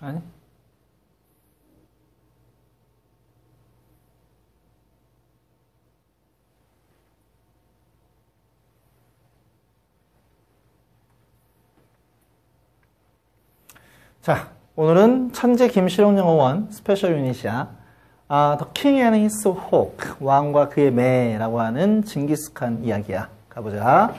아니. 자, 오늘은 천재 김실용 영어원 스페셜 유닛이야. 아, The King and His Hawk, 왕과 그의 매라고 하는 징기스칸 이야기야. 가보자.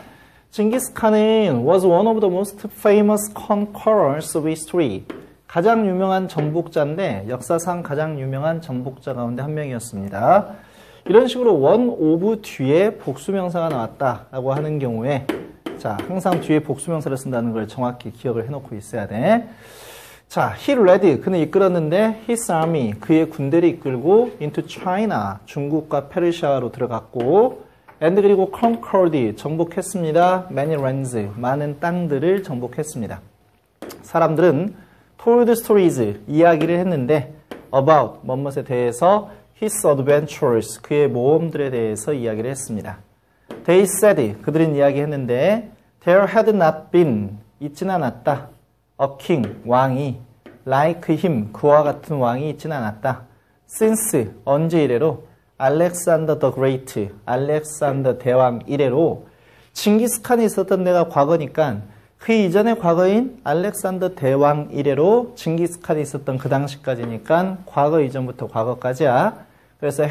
징기스칸은 was one of the most famous conquerors of history. 가장 유명한 정복자인데 역사상 가장 유명한 정복자 가운데 한 명이었습니다. 이런 식으로 원 오브 뒤에 복수명사가 나왔다라고 하는 경우에 자 항상 뒤에 복수명사를 쓴다는 걸 정확히 기억을 해놓고 있어야 돼. 자, he led, 그는 이끌었는데 his army, 그의 군대를 이끌고 into China, 중국과 페르시아로 들어갔고 and 그리고 conquered, 정복했습니다. many lands, 많은 땅들을 정복했습니다. 사람들은 told stories, 이야기를 했는데 about, 뭐뭇에 대해서 his adventures, 그의 모험들에 대해서 이야기를 했습니다. They said, 그들은 이야기했는데 there had not been, 있진 않았다. a king, 왕이 like him, 그와 같은 왕이 있진 않았다. since, 언제 이래로 알렉산더 더 그레이트, 알렉산더 대왕 이래로 징기스칸이 있었던 데가 과거니까 그 이전의 과거인 알렉산더 대왕 이래로 징기스칸이 있었던 그 당시까지니까 과거 이전부터 과거까지야. 그래서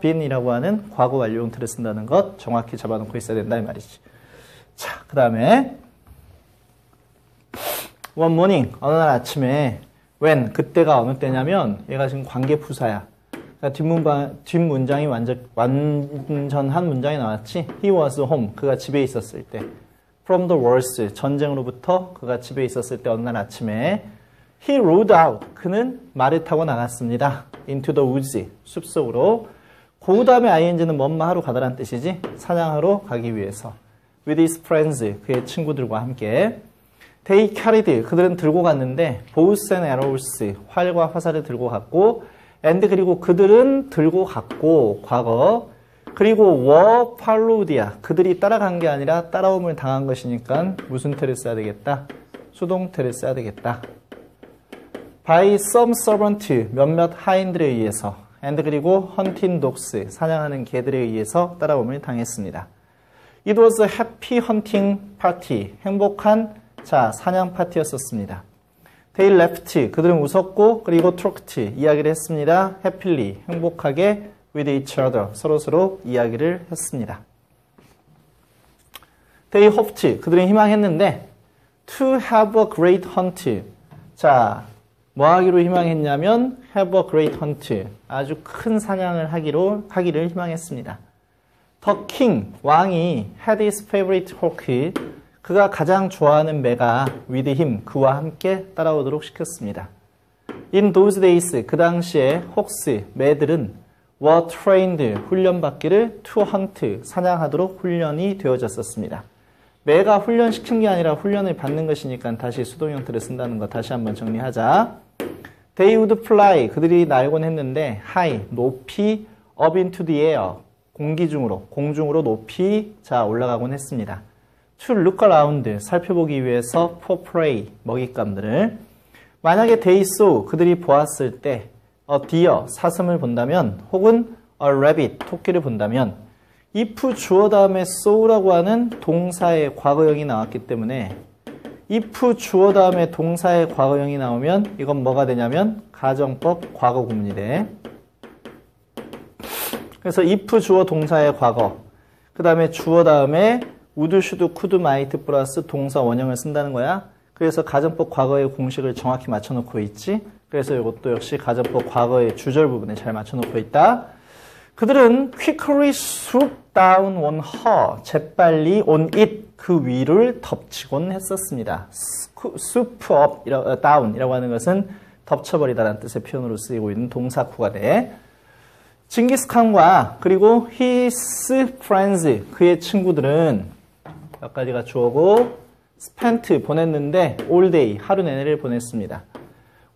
been이라고 하는 과거 완료 형태를 쓴다는 것 정확히 잡아놓고 있어야 된다 이 말이지. 자, 그 다음에 one morning 어느 날 아침에 when 그때가 어느 때냐면 얘가 지금 관계 부사야. 그러니까 뒷문방, 뒷문장이 완전, 완전한 문장이 나왔지. He was home. 그가 집에 있었을 때. From the wars. 전쟁으로부터 그가 집에 있었을 때 어느 날 아침에 He rode out. 그는 말을 타고 나갔습니다. Into the woods. 숲속으로. 그 다음에 ing는 뭔마 하러 가다란 뜻이지. 사냥하러 가기 위해서. With his friends. 그의 친구들과 함께. They carried. 그들은 들고 갔는데 bows and arrows. 활과 화살을 들고 갔고 and 그리고 그들은 들고 갔고 과거 그리고 were followed야. 그들이 따라간 게 아니라 따라옴을 당한 것이니까 무슨 태를 써야 되겠다? 수동태를 써야 되겠다. by some servant 몇몇 하인들에 의해서 and 그리고 hunting dogs 사냥하는 개들에 의해서 따라옴을 당했습니다. It was a happy hunting party. 행복한 자 사냥 파티였었습니다. They left. 그들은 웃었고 그리고 talked. 이야기를 했습니다. happily. 행복하게 with each other. 서로서로 이야기를 했습니다. They hoped. 그들은 희망했는데 to have a great hunt. 자, 뭐 하기로 희망했냐면 have a great hunt. 아주 큰 사냥을 하기로 하기를 희망했습니다. The king, 왕이 had his favorite hawk. 그가 가장 좋아하는 매가 with him, 그와 함께 따라오도록 시켰습니다. In those days, 그 당시에 혹스, 매들은 were trained, 훈련받기를 to hunt, 사냥하도록 훈련이 되어졌었습니다. 매가 훈련시킨 게 아니라 훈련을 받는 것이니까 다시 수동 형태를 쓴다는 거 다시 한번 정리하자. They would fly, 그들이 날곤 했는데 high, 높이 up into the air, 공기 중으로, 공중으로 높이 자 올라가곤 했습니다. to look around, 살펴보기 위해서 for prey, 먹잇감들을 만약에 they saw, 그들이 보았을 때 a deer, 사슴을 본다면 혹은 a rabbit, 토끼를 본다면 if 주어 다음에 saw라고 하는 동사의 과거형이 나왔기 때문에 if 주어 다음에 동사의 과거형이 나오면 이건 뭐가 되냐면 가정법 과거 구문이 돼. 그래서 if 주어 동사의 과거 그 다음에 주어 다음에 would, should, could, might 플러스 동사 원형을 쓴다는 거야. 그래서 가정법 과거의 공식을 정확히 맞춰놓고 있지. 그래서 이것도 역시 가정법 과거의 주절 부분에 잘 맞춰놓고 있다. 그들은 quickly swoop down on her, 재빨리 on it, 그 위를 덮치곤 했었습니다. swoop up, down이라고 하는 것은 덮쳐버리다라는 뜻의 표현으로 쓰이고 있는 동사구가 돼. 징기스칸과 그리고 his friends, 그의 친구들은 몇 가지가 주어고 spent 보냈는데 all day, 하루 내내를 보냈습니다.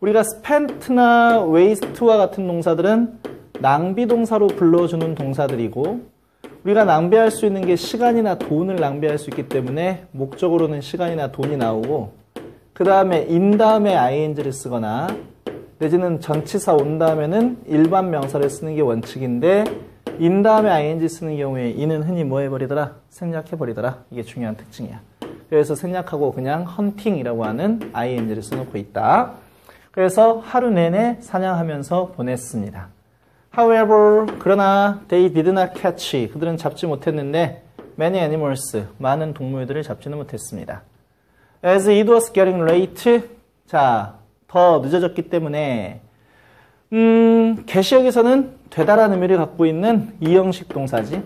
우리가 spent나 waste와 같은 동사들은 낭비 동사로 불러주는 동사들이고 우리가 낭비할 수 있는 게 시간이나 돈을 낭비할 수 있기 때문에 목적으로는 시간이나 돈이 나오고 그 다음에 in 다음에 ing를 쓰거나 내지는 전치사 온 다음에는 일반 명사를 쓰는 게 원칙인데 in 다음에 ing 쓰는 경우에 in은 흔히 뭐 해버리더라? 생략해버리더라. 이게 중요한 특징이야. 그래서 생략하고 그냥 헌팅이라고 하는 ing를 써놓고 있다. 그래서 하루 내내 사냥하면서 보냈습니다. However, 그러나 they did not catch. 그들은 잡지 못했는데 many animals, 많은 동물들을 잡지는 못했습니다. As it was getting late, 자, 더 늦어졌기 때문에 음, 개시역에서는 되다라는 의미를 갖고 있는 이형식 동사지.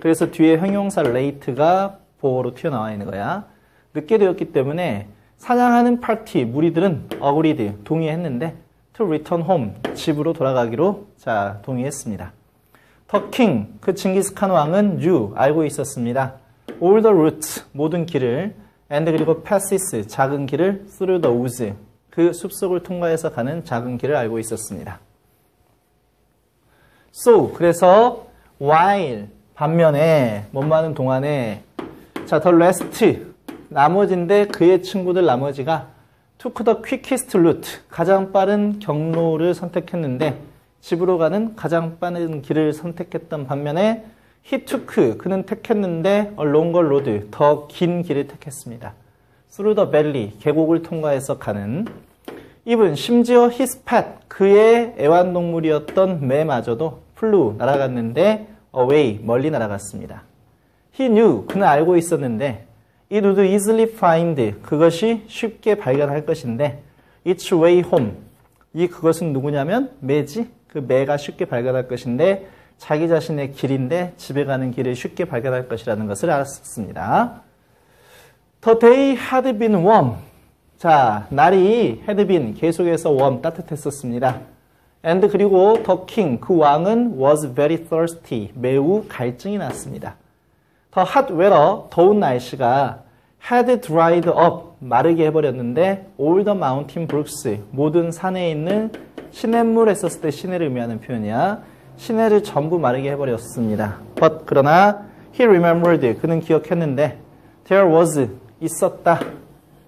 그래서 뒤에 형용사 late가 보어로 튀어나와 있는 거야. 늦게 되었기 때문에 사냥하는 파티 무리들은 agreed 동의했는데 to return home 집으로 돌아가기로 자 동의했습니다. 더 킹, 그 징기스칸 왕은 knew 알고 있었습니다. all the routes 모든 길을 and 그리고 passes 작은 길을 through the woods 그 숲속을 통과해서 가는 작은 길을 알고 있었습니다. So 그래서 while 반면에 못 많은 동안에 자 the rest 나머지인데 그의 친구들 나머지가 the quickest route 가장 빠른 경로를 선택했는데 집으로 가는 가장 빠른 길을 선택했던 반면에 took 그는 택했는데 a longer road 더 긴 길을 택했습니다. the valley 계곡을 통과해서 가는 even 심지어 pet 그의 애완동물이었던 매마저도 flew 날아갔는데 away 멀리 날아갔습니다. knew 그는 알고 있었는데 it would easily find 그것이 쉽게 발견할 것인데 its way home 이 그것은 누구냐면 매지 그 매가 쉽게 발견할 것인데 자기 자신의 길인데 집에 가는 길을 쉽게 발견할 것이라는 것을 알았습니다. The day had been warm. 자, 날이 had been 계속해서 warm 따뜻했었습니다. And 그리고 the king 그 왕은 was very thirsty 매우 갈증이 났습니다. The hot weather 더운 날씨가 had dried up 마르게 해버렸는데 all the mountain brooks 모든 산에 있는 시냇물 했었을 때 시내를 의미하는 표현이야. 시내를 전부 마르게 해버렸습니다. But 그러나 he remembered 그는 기억했는데 there was 있었다.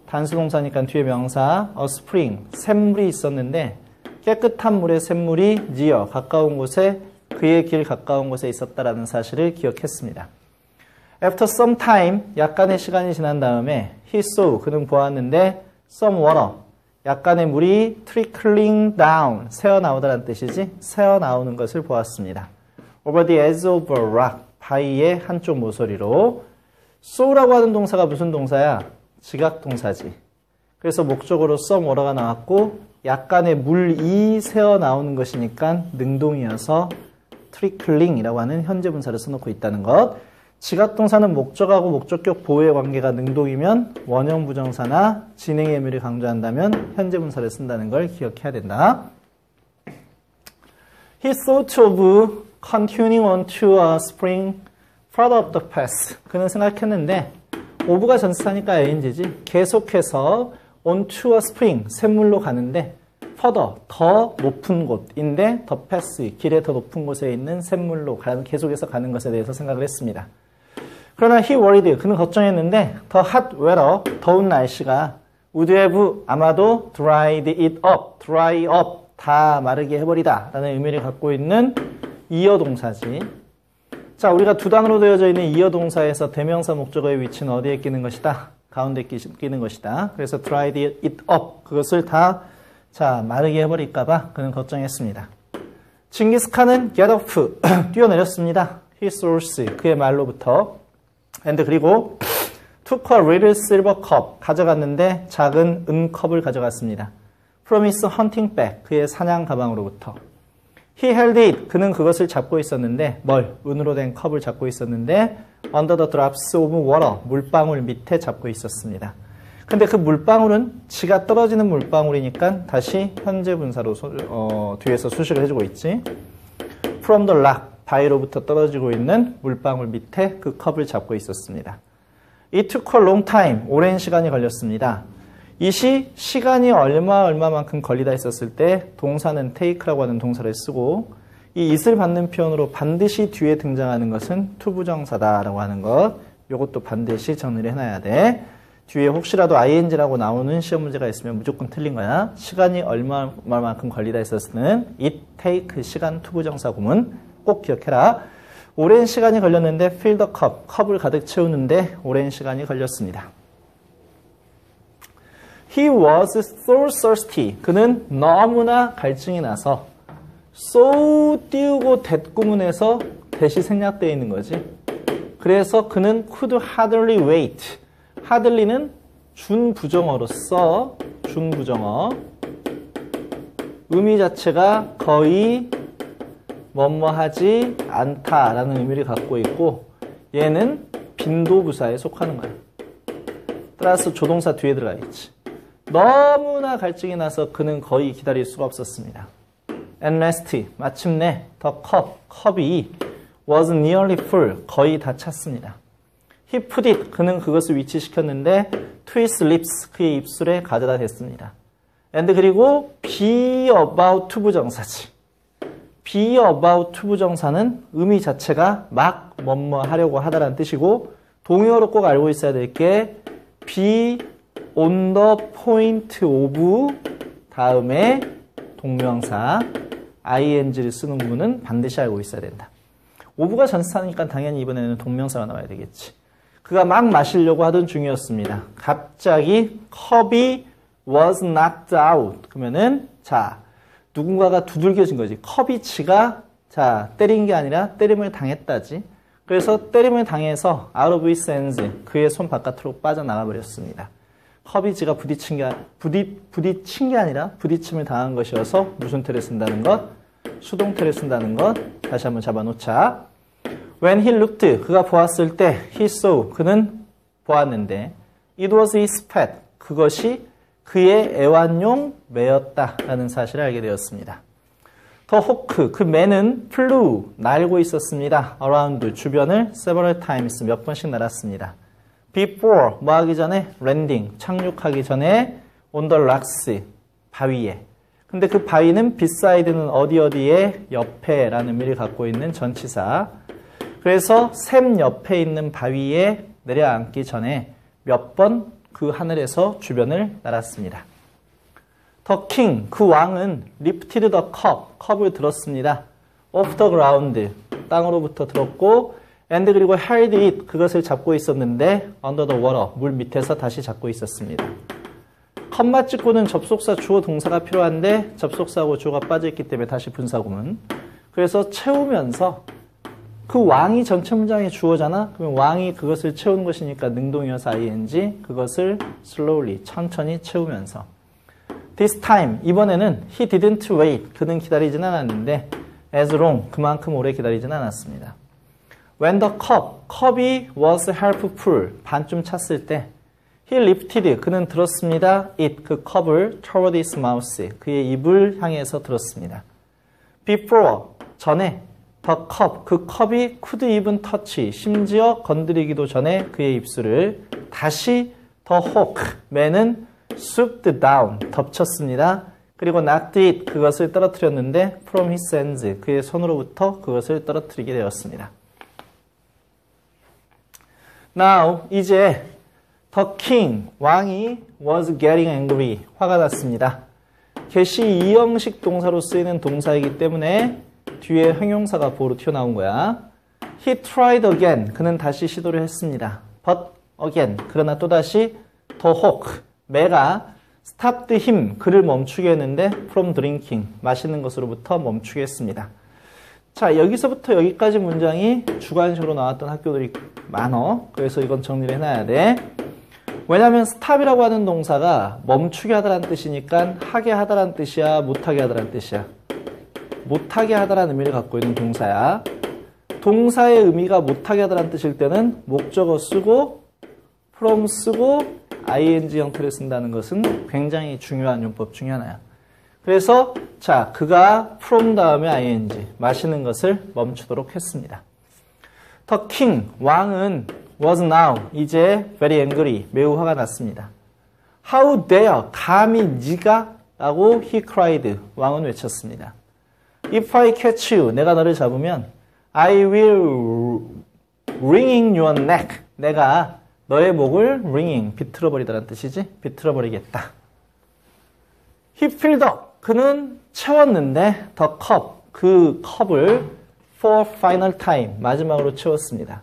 단수동사니까 뒤에 명사 a spring 샘물이 있었는데 깨끗한 물의 샘물이 near 가까운 곳에 그의 길 가까운 곳에 있었다라는 사실을 기억했습니다. After some time 약간의 시간이 지난 다음에 he saw 그는 보았는데 some water 약간의 물이 trickling down, 새어나오다라는 뜻이지 새어나오는 것을 보았습니다. over the edge of a rock, 바위의 한쪽 모서리로 sow라고 하는 동사가 무슨 동사야? 지각 동사지. 그래서 목적으로 some water가 나왔고 약간의 물이 새어나오는 것이니까 능동이어서 trickling이라고 하는 현재 분사를 써놓고 있다는 것. 지각동사는 목적하고 목적격 보호의 관계가 능동이면 원형 부정사나 진행의 의미를 강조한다면 현재 분사를 쓴다는 걸 기억해야 된다. He thought of continuing on to a spring further up the pass. 그는 생각했는데 오브가 전치사니까 ing지. 계속해서 on to a spring 샘물로 가는데 further 더 높은 곳인데 the pass 길의 더 높은 곳에 있는 샘물로 계속해서 가는 것에 대해서 생각을 했습니다. 그러나 he worried 그는 걱정했는데 더 hot weather 더운 날씨가 would have 아마도 dried it up, dry up 다 마르게 해버리다 라는 의미를 갖고 있는 이어 동사지. 자, 우리가 두 단어로 되어져 있는 이어 동사에서 대명사 목적어의 위치는 어디에 끼는 것이다? 가운데 끼는 것이다. 그래서 dried it up 그것을 다 자, 마르게 해버릴까봐 그는 걱정했습니다. 징기스칸은 get off 뛰어내렸습니다. his horse 그의 말로부터 and 그리고 a little silver cup 가져갔는데 작은 은컵을 가져갔습니다. his hunting bag 그의 사냥 가방으로부터 he held it 그는 그것을 잡고 있었는데 뭘 은으로 된 컵을 잡고 있었는데 under the drops of water 물방울 밑에 잡고 있었습니다. 근데 그 물방울은 지가 떨어지는 물방울이니까 다시 현재 분사로 소, 어, 뒤에서 수식을 해주고 있지. from the rock 바위로부터 떨어지고 있는 물방울 밑에 그 컵을 잡고 있었습니다. It took a long time. 오랜 시간이 걸렸습니다. 이 시, 시간이 얼마 얼마만큼 걸리다 했었을 때 동사는 take라고 하는 동사를 쓰고 이 it을 받는 표현으로 반드시 뒤에 등장하는 것은 투부정사다라고 하는 것. 이것도 반드시 정리를 해놔야 돼. 뒤에 혹시라도 ing라고 나오는 시험 문제가 있으면 무조건 틀린 거야. 시간이 얼마만큼 걸리다 했었으면 it take 시간 투부정사 구문 꼭 기억해라. 오랜 시간이 걸렸는데 the cup, 컵을 가득 채우는데 오랜 시간이 걸렸습니다. He was so thirsty. 그는 너무나 갈증이 나서 so 띄우고 that 구문에서 대시 생략되어 있는 거지. 그래서 그는 could hardly wait. hardly는 준부정어로서 준부정어 의미 자체가 거의 뭐뭐하지 않다라는 의미를 갖고 있고 얘는 빈도부사에 속하는 거야. 따라서 조동사 뒤에 들어가 있지. 너무나 갈증이 나서 그는 거의 기다릴 수가 없었습니다. And last, 마침내 더 컵, 컵이 was nearly full, 거의 다 찼습니다. He put it, 그는 그것을 위치시켰는데 to his lips, 그의 입술에 가져다 댔습니다. and 그리고 be about to 부정사지. Be about to 부정사는 의미 자체가 막 뭐뭐 하려고 하다라는 뜻이고 동의어로 꼭 알고 있어야 될 게 be on the point of 다음에 동명사 ing를 쓰는 부분은 반드시 알고 있어야 된다. 오브가 전사니까 당연히 이번에는 동명사가 나와야 되겠지. 그가 막 마시려고 하던 중이었습니다. 갑자기 컵이 was knocked out. 그러면은 자 누군가가 두들겨진 거지. 컵이 치가 자 때린 게 아니라 때림을 당했다지. 그래서 때림을 당해서 his hands 그의 손 바깥으로 빠져나가 버렸습니다. 지가 부딪힌 게 부딪 부딪힌 게 아니라 부딪힘을 당한 것이어서 무슨 태를 쓴다는 것? 수동태를 쓴다는 것 다시 한번 잡아놓자. When he looked, 그가 보았을 때 he saw, 그는 보았는데 it was his pet, 그것이 그의 애완용 매였다라는 사실을 알게 되었습니다. 더 호크, 그 매는 flew, 날고 있었습니다. around, 주변을 several times, 몇 번씩 날았습니다. before, 뭐 하기 전에 landing, 착륙하기 전에 on the rocks, 바위에. 근데 그 바위는 beside는 어디 어디에 옆에라는 의미를 갖고 있는 전치사. 그래서 샘 옆에 있는 바위에 내려앉기 전에 몇 번 그 하늘에서 주변을 날았습니다. 더 킹, 그 왕은 lifted 컵을 들었습니다. off the ground, 땅으로부터 들었고 and 그리고 held 그것을 잡고 있었는데 under the water, 물 밑에서 다시 잡고 있었습니다. 컵맛 찍고는 접속사 주어 동사가 필요한데 접속사하고 주어가 빠져있기 때문에 다시 분사구문. 그래서 채우면서 그 왕이 전체 문장의 주어잖아? 그럼 왕이 그것을 채우는 것이니까 능동이어서 ing, 그것을 slowly, 천천히 채우면서. This time, 이번에는 he didn't wait, 그는 기다리진 않았는데 as long, 그만큼 오래 기다리진 않았습니다. When the cup, 컵이 was half full, 반쯤 찼을 때 he lifted, 그는 들었습니다. it, 그 컵을 toward his mouth, 그의 입을 향해서 들었습니다. before, 전에 더 컵, 그 컵이 could even touch, 심지어 건드리기도 전에 그의 입술을 다시 더 hook, 매는 swooped down, 덮쳤습니다. 그리고 knocked it, 그것을 떨어뜨렸는데 from his hands, 그의 손으로부터 그것을 떨어뜨리게 되었습니다. Now, 이제 the king, 왕이 was getting angry, 화가 났습니다. get이 이형식 동사로 쓰이는 동사이기 때문에 뒤에 형용사가 보로 튀어나온 거야. He tried again. 그는 다시 시도를 했습니다. But again. 그러나 또다시 더 hook. 매가 stopped him. 그를 멈추게 했는데 from drinking. 마시는 것으로부터 멈추게 했습니다. 자, 여기서부터 여기까지 문장이 주관식으로 나왔던 학교들이 많어. 그래서 이건 정리를 해놔야 돼. 왜냐하면 stop이라고 하는 동사가 멈추게 하다라는 뜻이니까 하게 하다라는 뜻이야, 못하게 하다라는 뜻이야. 못하게 하다라는 의미를 갖고 있는 동사야. 동사의 의미가 못하게 하다라는 뜻일 때는 목적어 쓰고 from 쓰고 ing 형태를 쓴다는 것은 굉장히 중요한 용법 중에 하나야. 그래서 자 그가 from 다음에 ing 마시는 것을 멈추도록 했습니다. 더 king 왕은 was now 이제 very angry 매우 화가 났습니다. How dare 감히 네가 라고 he cried 왕은 외쳤습니다. If I catch you, 내가 너를 잡으면 I will wringing your neck. 내가 너의 목을 ringing, 비틀어 버리다라는 뜻이지. 비틀어 버리겠다. He filled up. 그는 채웠는데 the cup, 그 컵을 for final time, 마지막으로 채웠습니다.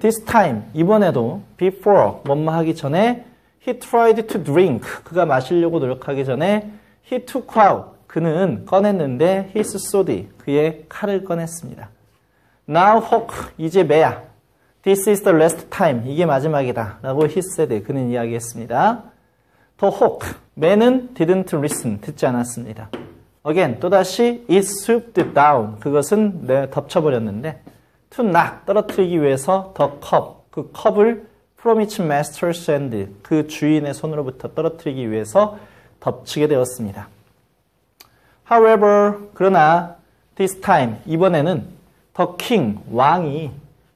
This time, 이번에도 before, 뭐뭐 하기 전에 he tried to drink, 그가 마시려고 노력하기 전에 he took out, 그는 꺼냈는데 his sword, 그의 칼을 꺼냈습니다. Now hook, 이제 매야. This is the last time, 이게 마지막이다. 라고 he said, 그는 이야기했습니다. The hook, 매는 didn't listen, 듣지 않았습니다. Again, 또다시 it swooped down, 그것은 내 덮쳐버렸는데 to knock, 떨어뜨리기 위해서 the cup, 그 컵을 its master's hand, 그 주인의 손으로부터 떨어뜨리기 위해서 덮치게 되었습니다. However, 그러나 this time, 이번에는 the king, 왕이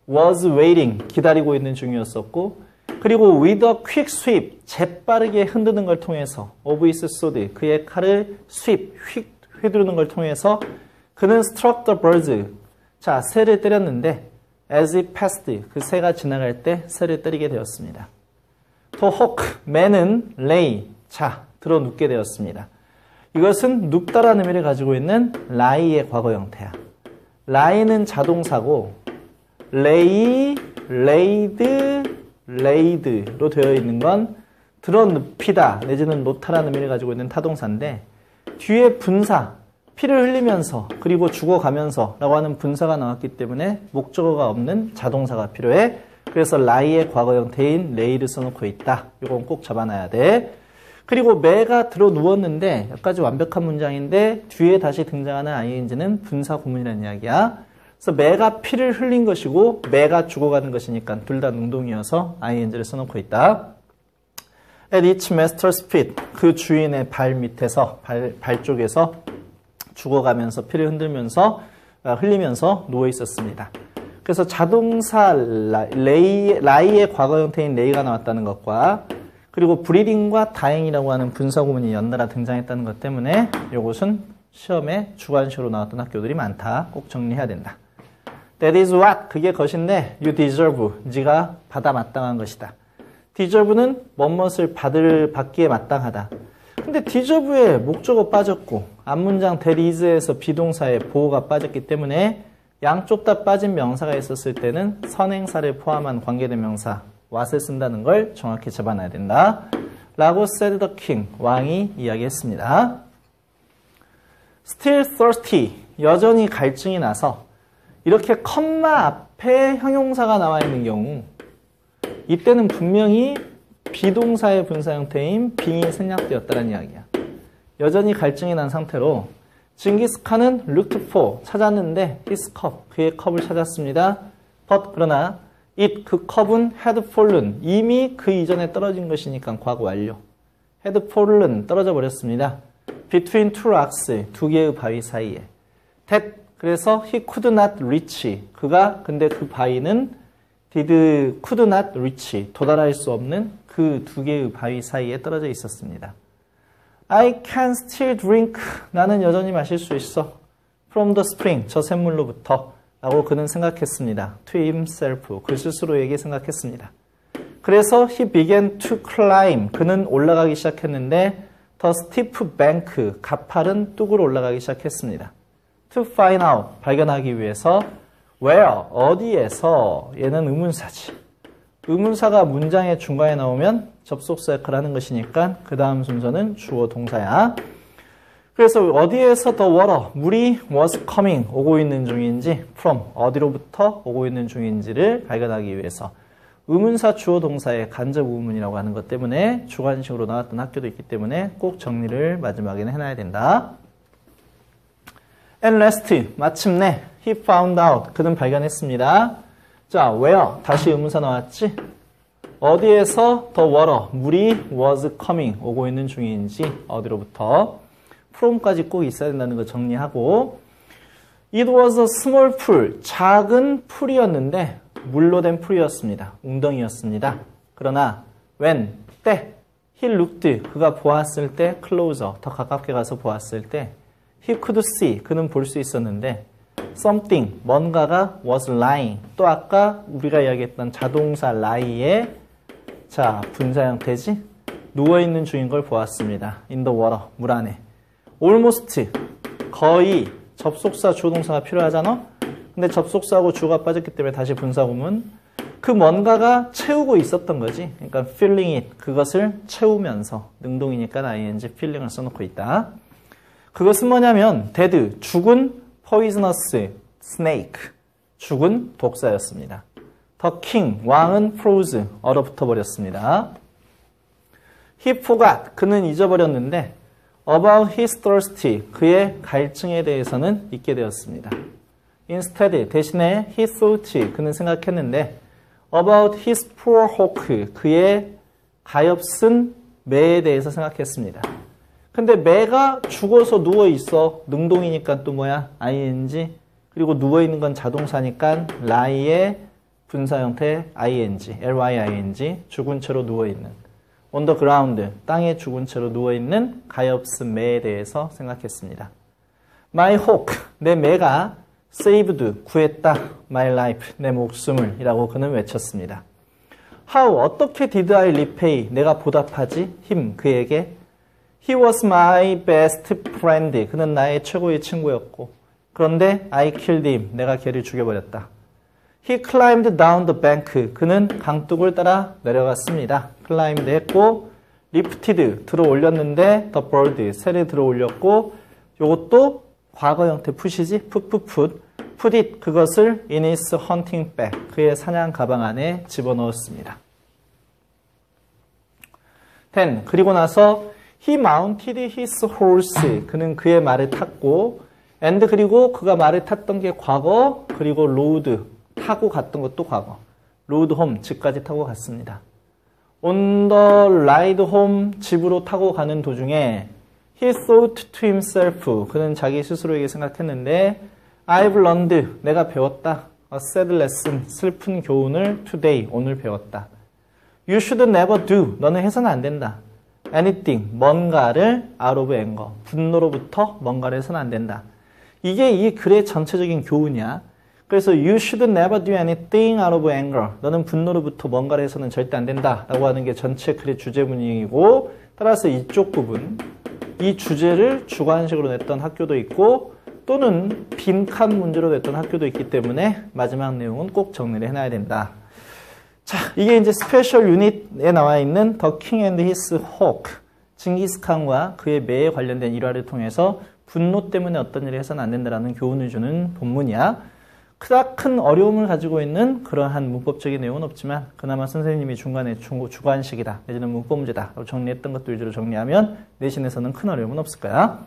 was waiting, 기다리고 있는 중이었었고 그리고 with a quick sweep, 재빠르게 흔드는 걸 통해서 of his sword, 그의 칼을 sweep, 휙 휘두르는 걸 통해서 그는 struck the birds, 자, 새를 때렸는데 as it passed, 그 새가 지나갈 때 새를 때리게 되었습니다. to hook, 매는 lay, 자, 들어 눕게 되었습니다. 이것은 눕다라는 의미를 가지고 있는 lie의 과거 형태야. lie는 자동사고 lay, laid, laid로 되어 있는 건 들어 눕히다 내지는 놓다라는 의미를 가지고 있는 타동사인데 뒤에 분사, 피를 흘리면서 그리고 죽어가면서 라고 하는 분사가 나왔기 때문에 목적어가 없는 자동사가 필요해. 그래서 lie의 과거 형태인 lay를 써놓고 있다. 이건 꼭 잡아놔야 돼. 그리고 매가 들어 누웠는데 여기까지 완벽한 문장인데 뒤에 다시 등장하는 ing는 분사 구문이라는 이야기야. 그래서 매가 피를 흘린 것이고 매가 죽어가는 것이니까 둘 다 능동이어서 ing를 써놓고 있다. At each master's feet, 그 주인의 발 밑에서 발, 발 쪽에서 죽어가면서 피를 흔들면서 흘리면서 누워 있었습니다. 그래서 자동사 레이, 라이의 과거 형태인 레이가 나왔다는 것과 그리고 브리딩과 다행이라고 하는 분사 구문이 연달아 등장했다는 것 때문에 이것은 시험에 주관식으로 나왔던 학교들이 많다. 꼭 정리해야 된다. That is what 그게 것인데 you deserve 네가 받아 마땅한 것이다. deserve는 뭐뭇을 받을 받기에 마땅하다. 근데 deserve에 목적어 빠졌고 앞문장 that is에서 비동사에 보호가 빠졌기 때문에 양쪽 다 빠진 명사가 있었을 때는 선행사를 포함한 관계대명사 what을 쓴다는 걸 정확히 잡아놔야 된다. 라고 said the king 왕이 이야기했습니다. still thirsty 여전히 갈증이 나서 이렇게 컴마 앞에 형용사가 나와 있는 경우 이때는 분명히 비동사의 분사 형태인 빙이 생략되었다는 이야기야. 여전히 갈증이 난 상태로 징기스칸은 looked for 찾았는데 his cup 그의 컵을 찾았습니다. but 그러나 it 그 컵은 had fallen 이미 그 이전에 떨어진 것이니까 과거 완료. had fallen 떨어져 버렸습니다. between two rocks 두 개의 바위 사이에. that 그래서 he could not reach 그가 근데 그 바위는 did could not reach 도달할 수 없는 그 두 개의 바위 사이에 떨어져 있었습니다. I can still drink. 나는 여전히 마실 수 있어. From the spring. 저 샘물로부터. 라고 그는 생각했습니다. To himself. 그 스스로에게 생각했습니다. 그래서 he began to climb. 그는 올라가기 시작했는데 the steep bank. 가파른 뚝으로 올라가기 시작했습니다. To find out. 발견하기 위해서 where. 어디에서. 얘는 의문사지. 의문사가 문장의 중간에 나오면 접속사 역할을 하는 것이니까 그 다음 순서는 주어 동사야. 그래서 어디에서 더 water, 물이 was coming, 오고 있는 중인지 from, 어디로부터 오고 있는 중인지를 발견하기 위해서 의문사 주어 동사의 간접 의문이라고 하는 것 때문에 주관식으로 나왔던 학교도 있기 때문에 꼭 정리를 마지막에는 해놔야 된다. And last, 마침내 he found out, 그는 발견했습니다. 자, where? 다시 의문사 나왔지? 어디에서 더 water, 물이 was coming, 오고 있는 중인지 어디로부터 from까지 꼭 있어야 된다는 거 정리하고 It was a small pool, 작은 풀이었는데 물로 된 풀이었습니다. 웅덩이였습니다. 그러나 when, 때, he looked, 그가 보았을 때 closer, 더 가깝게 가서 보았을 때 he could see, 그는 볼 수 있었는데 something, 뭔가가 was lying. 또 아까 우리가 이야기했던 자동사 lie에 자, 분사 형태지? 누워 있는 중인 걸 보았습니다. in the water, 물 안에. Almost, 거의 접속사, 주동사가 필요하잖아? 근데 접속사하고 주가 빠졌기 때문에 다시 분사구문. 그 뭔가가 채우고 있었던 거지. 그러니까 filling it, 그것을 채우면서 능동이니까 ing, filling을 써놓고 있다. 그것은 뭐냐면 dead, 죽은 poisonous snake, 죽은 독사였습니다. The king, 왕은 froze, 얼어붙어 버렸습니다. He forgot, 그는 잊어버렸는데 about his thirsty, 그의 갈증에 대해서는 잊게 되었습니다. Instead, 대신에 he thought, 그는 생각했는데 about his poor hawk, 그의 가엾은 매에 대해서 생각했습니다. 근데 매가 죽어서 누워 있어. 능동이니까 또 뭐야? ing. 그리고 누워 있는 건 자동사니까 lie의 분사 형태 ing, ly-ing, 죽은 채로 누워 있는. Ground, 땅에 죽은 채로 누워 있는 가엾은 매에 대해서 생각했습니다. My hawk, 내 매가 saved, 구했다. My life, 내 목숨을 이라고 그는 외쳤습니다. How, 어떻게 did I repay, 내가 보답하지? him, 그에게 He was my best friend. 그는 나의 최고의 친구였고. 그런데 I killed him. 내가 걔를 죽여버렸다. He climbed down the bank. 그는 강둑을 따라 내려갔습니다. climbed 했고 lifted 들어 올렸는데 the bird 새를 들어 올렸고 요것도 과거 형태 푸시지 put put put put it 그것을 in his hunting bag 그의 사냥 가방 안에 집어넣었습니다. 10 그리고 나서 He mounted his horse. 그는 그의 말을 탔고, and 그리고 그가 말을 탔던 게 과거, 그리고 rode, 타고 갔던 것도 과거. rode home, 집까지 타고 갔습니다. the ride home, 집으로 타고 가는 도중에 he thought to himself, 그는 자기 스스로에게 생각했는데, I've learned, 내가 배웠다. a sad lesson, 슬픈 교훈을 today, 오늘 배웠다. You should never do, 너는 해서는 안 된다. anything, 뭔가를 out of anger, 분노로부터 뭔가를 해서는 안 된다. 이게 이 글의 전체적인 교훈이야. 그래서 you should never do anything out of anger. 너는 분노로부터 뭔가를 해서는 절대 안 된다. 라고 하는 게 전체 글의 주제문이고 따라서 이쪽 부분, 이 주제를 주관식으로 냈던 학교도 있고 또는 빈칸 문제로 냈던 학교도 있기 때문에 마지막 내용은 꼭 정리를 해놔야 된다. 자, 이게 이제 스페셜 유닛에 나와 있는 더킹 앤드 히스 호크 징기스칸과 그의 매에 관련된 일화를 통해서 분노 때문에 어떤 일을 해서는 안 된다라는 교훈을 주는 본문이야. 크다 큰 어려움을 가지고 있는 그러한 문법적인 내용은 없지만 그나마 선생님이 중간에 중, 주관식이다 내지는 문법 문제다 정리했던 것들 위주로 정리하면 내신에서는 큰 어려움은 없을 거야.